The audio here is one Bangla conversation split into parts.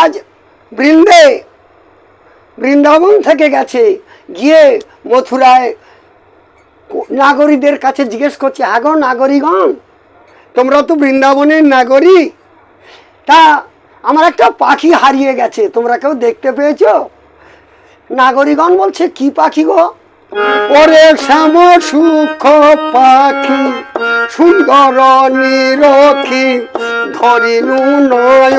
আজ বৃন্দে বৃন্দাবন থেকে গেছে। গিয়ে মথুরায় নাগরীদের কাছে জিজ্ঞেস করছে, আগো নাগরিকগণ তোমরা তো বৃন্দাবনের নাগরিক তা আমার একটা পাখি হারিয়ে গেছে, তোমরা কেউ দেখতে পেয়েছ? নাগরিকগণ বলছে, কি পাখি গো? ওরে শ্যাম সুখ পাখি, সুন্দর নিরখি ধরিনু নয়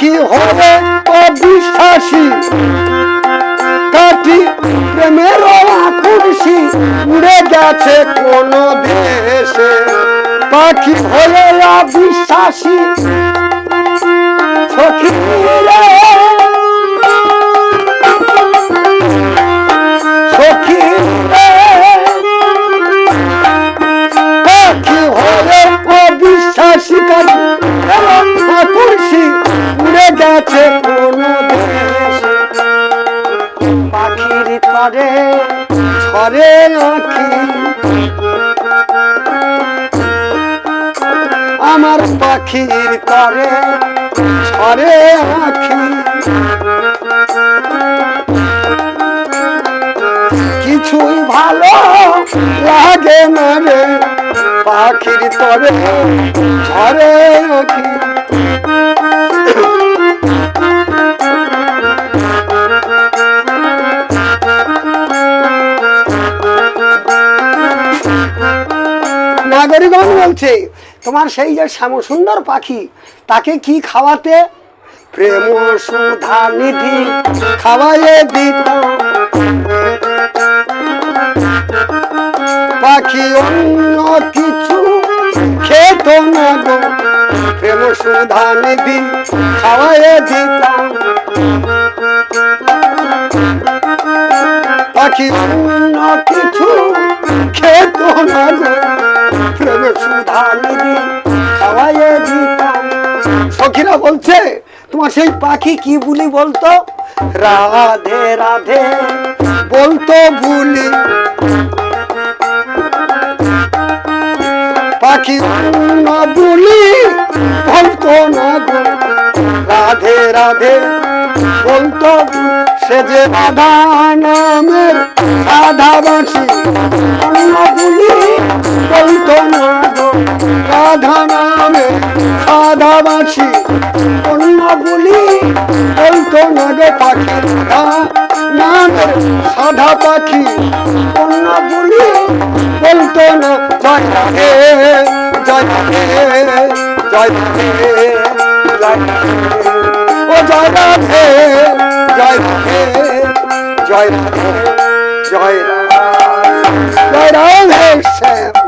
পাখি হবে? অবিশ্বাসী। কাটি প্রেমের আকুর্ষি উড়ে গেছে কোন দেশে। পাখি হয়ে অবিশ্বাসী। সখী সখী হয়ে অবিশ্বাসী কাটি। তরে ঝরে আঁখি আমার পাখির তরে ঝরে আঁখি কিছুই ভালো লাগে না রে পাখির তরে ঝরে আঁখি নাগরিকগণ বলছে, তোমার সেই যে শ্যাম সুন্দর পাখি, তাকে কি খাওয়াতে? প্রেম সুধা নিধি খাওয়াইয়ে দিতাম। পাখি অন্য কিছু খেত না গো, প্রেম সুধা নিধি খাওয়াইয়ে দিতাম। পাখি অন্য সখীরা বলছে, তোমার সেই পাখি কি বলি বলতো? রাধে রাধে, বলতো বুলি। পাখি বুলি বলতো না গো। রাধে রাধে, বলতো। সে যে রাধা নামের রাধা বাসি বুলি বলতো না রাধা নামে রাধা বাসি অন্য বুলি বলতো না গো পাখি নামের সাধা পাখি। অন্য বুলি বলতো না জয় রাধে জয় রাধে জয় রাধে জয় ও জয় রাধে জয় রাধে জয় রাধে জয় রাধে জয় রাধে